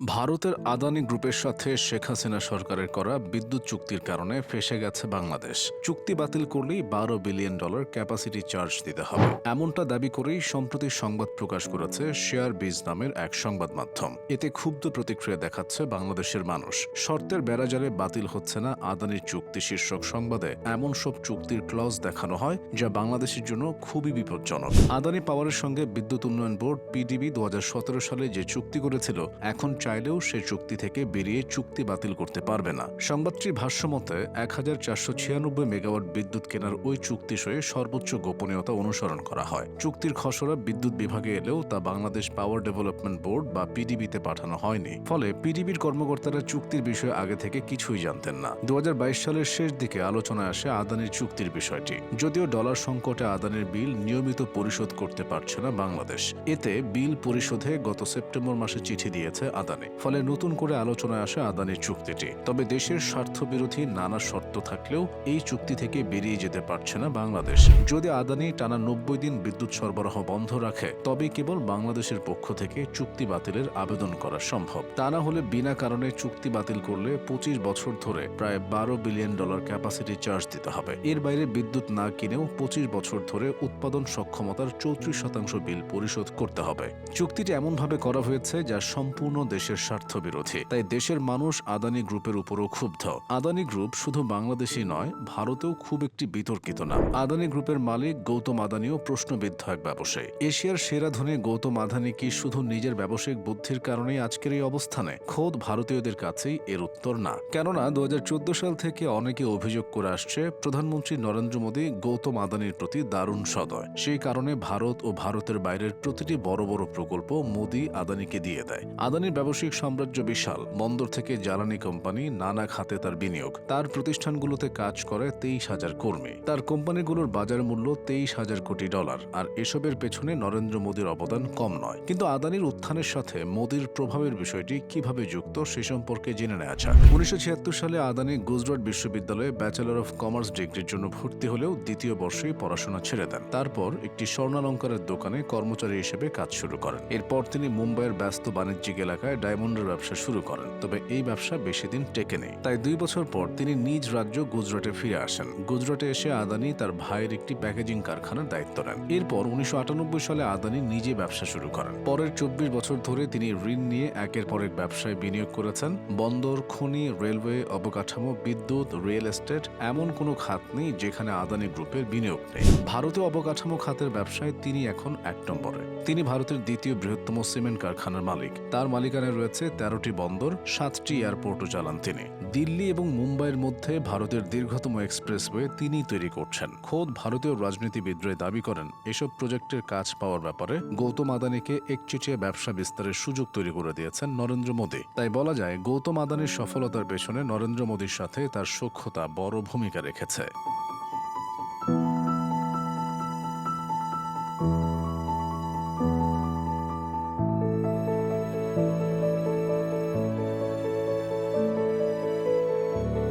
ভারতের আদানি গ্রুপের সাথে শেখ হাসিনা সরকারের করা বিদ্যুৎ চুক্তির কারণে ফেসে গেছে বাংলাদেশ। চুক্তি বাতিল করলেই বারো বিলিয়ন ডলার ক্যাপাসিটি চার্জ দিতে হবে। এমনটা দাবি করেই সম্প্রতি সংবাদ প্রকাশ করেছে শেয়ার বিজ নামের এক সংবাদ মাধ্যম। এতে ক্ষুব্ধ প্রতিক্রিয়া দেখাচ্ছে বাংলাদেশের মানুষ। শর্তের বেড়াজালে বাতিল হচ্ছে না আদানির চুক্তি শীর্ষক সংবাদে। এমন সব চুক্তির ক্লজ দেখানো হয় যা বাংলাদেশের জন্য খুবই বিপজ্জনক। আদানি পাওয়ারের সঙ্গে বিদ্যুৎ উন্নয়ন বোর্ড পিডিবি দু হাজার সতেরো সালে যে চুক্তি করেছিল, এখন চাইলেও সে চুক্তি থেকে বেরিয়ে চুক্তি বাতিল করতে পারবে না। সংবাদটির ভাষ্যমতে এক হাজার চারশো ছিয়ানব্বই মেগাওয়াট বিদ্যুৎ কেনার ওই চুক্তি সয়ে সর্বোচ্চ গোপনীয়তা অনুসরণ করা হয়। চুক্তির খসড়া বিদ্যুৎ বিভাগে এলেও তা বাংলাদেশ পাওয়ার ডেভেলপমেন্ট বোর্ড বা পিডিবিতে পাঠানো হয়নি। ফলে পিডিবির কর্মকর্তারা চুক্তির বিষয়ে আগে থেকে কিছুই জানতেন না। দু হাজার বাইশ সালের শেষ দিকে আলোচনায় আসে আদানির চুক্তির বিষয়টি। যদিও ডলার সংকটে আদানির বিল নিয়মিত পরিশোধ করতে পারছে না বাংলাদেশ। এতে বিল পরিশোধে গত সেপ্টেম্বর মাসে চিঠি দিয়েছে আদানি। ফলে নতুন করে আলোচনায় আসে আদানির চুক্তিটি। তবে দেশের স্বার্থবিরোধী নানা শর্ত থাকলেও এই চুক্তি থেকে বেরিয়ে যেতে পারছে না বাংলাদেশ। যদি আদানি টানা নব্বই দিন বিদ্যুৎ সরবরাহ বন্ধ রাখে, তবে কেবল বাংলাদেশের পক্ষ থেকে চুক্তি বাতিলের আবেদন করা সম্ভব। তা না হলে বিনা কারণে চুক্তি বাতিল করলে পঁচিশ বছর ধরে প্রায় বারো বিলিয়ন ডলার ক্যাপাসিটি চার্জ দিতে হবে। এর বাইরে বিদ্যুৎ না কিনেও পঁচিশ বছর ধরে উৎপাদন সক্ষমতার চৌত্রিশ শতাংশ বিল পরিশোধ করতে হবে। চুক্তিটি এমনভাবে করা হয়েছে যা সম্পূর্ণ দেশের স্বার্থ বিরোধী তাই দেশের মানুষ আদানি গ্রুপের উপরও ক্ষুব্ধ। আদানি গ্রুপ শুধু বাংলাদেশই নয়, ভারতেও খুব একটি বিতর্কিত নাম। আদানি গ্রুপের মালিক গৌতম আদানিও প্রশ্নবিদ্ধ এক ব্যবসায়ী। এশিয়ার সেরা ধনী গৌতম আদানি কি শুধু নিজের ব্যবসায়িক বুদ্ধির কারণেই আজকের এই অবস্থানে? খোদ ভারতীয়দের কাছেই এর উত্তর না। কেননা দু হাজার চোদ্দ সাল থেকে অনেকে অভিযোগ করে আসছে, প্রধানমন্ত্রী নরেন্দ্র মোদী গৌতম আদানির প্রতি দারুণ সদয়। সেই কারণে ভারত ও ভারতের বাইরের প্রতিটি বড় বড় প্রকল্প মোদী আদানিকে দিয়ে দেয়। আদানির ব্যবসায়িক সাম্রাজ্য বিশাল। বন্দর থেকে জ্বালানি কোম্পানি নানা খাতে তার বিনিয়োগ। তার প্রতিষ্ঠানগুলোতে কাজ করে তেইশ হাজার কর্মী। তার কোম্পানিগুলোর বাজার মূল্য তেইশ হাজার কোটি ডলার। আর এসবের পেছনে নরেন্দ্র মোদীর অবদান কম নয়। কিন্তু আদানির উত্থানের সাথে মোদীর প্রভাবের বিষয়টি কীভাবে যুক্ত সে সম্পর্কে জেনে নেওয়া যাক। উনিশশো ছিয়াত্তর সালে আদানি গুজরাট বিশ্ববিদ্যালয়ে ব্যাচেলর অফ কমার্স ডিগ্রির জন্য ভর্তি হলেও দ্বিতীয় বর্ষেই পড়াশোনা ছেড়ে দেন। তারপর একটি স্বর্ণালঙ্কারের দোকানে কর্মচারী হিসেবে কাজ শুরু করেন। এরপর তিনি মুম্বাইয়ের ব্যস্ত বাণিজ্যিক এলাকায় ডায়মন্ডের ব্যবসা শুরু করেন, তবে এই ব্যবসা বেশি দিন টেকে নেই। তাই দুই বছর পর তিনি নিজ রাজ্য গুজরাটে ফিরে আসেন। গুজরাটে এসে আদানি তার ভাইয়ের একটি প্যাকেজিং কারখানার দায়িত্ব নেন। এরপর উনিশশো আটানব্বই সালে আদানি নিজে ব্যবসা শুরু করেন। পরের চব্বিশ বছর ধরে তিনি ঋণ নিয়ে একের পর এক ব্যবসায় বিনিয়োগ করেছেন। বন্দর, খনি, রেলওয়ে, অবকাঠামো, বিদ্যুৎ, রিয়েল এস্টেট, এমন কোনো খাত নেই যেখানে আদানি গ্রুপের বিনিয়োগ নেই। ভারতীয় অবকাঠামো খাতের ব্যবসায় তিনি এখন এক নম্বরে। তিনি ভারতের দ্বিতীয় বৃহত্তম সিমেন্ট কারখানার মালিক। তার মালিকানায় রয়েছে তেরোটি বন্দর, সাতটি এয়ারপোর্টও চালান তিনি। দিল্লি এবং মুম্বাইয়ের মধ্যে ভারতের দীর্ঘতম এক্সপ্রেসওয়ে তিনিই তৈরি করছেন। খোদ ভারতীয় রাজনীতিবিদরা দাবি করেন, এসব প্রজেক্টের কাজ পাওয়ার ব্যাপারে গৌতম আদানিকে একচেটিয়া ব্যবসা বিস্তারের সুযোগ তৈরি করে দিয়েছেন নরেন্দ্র মোদী। তাই বলা যায়, গৌতম আদানির সফলতার পেছনে নরেন্দ্র মোদীর সাথে তার সক্ষতা বড় ভূমিকা রেখেছে।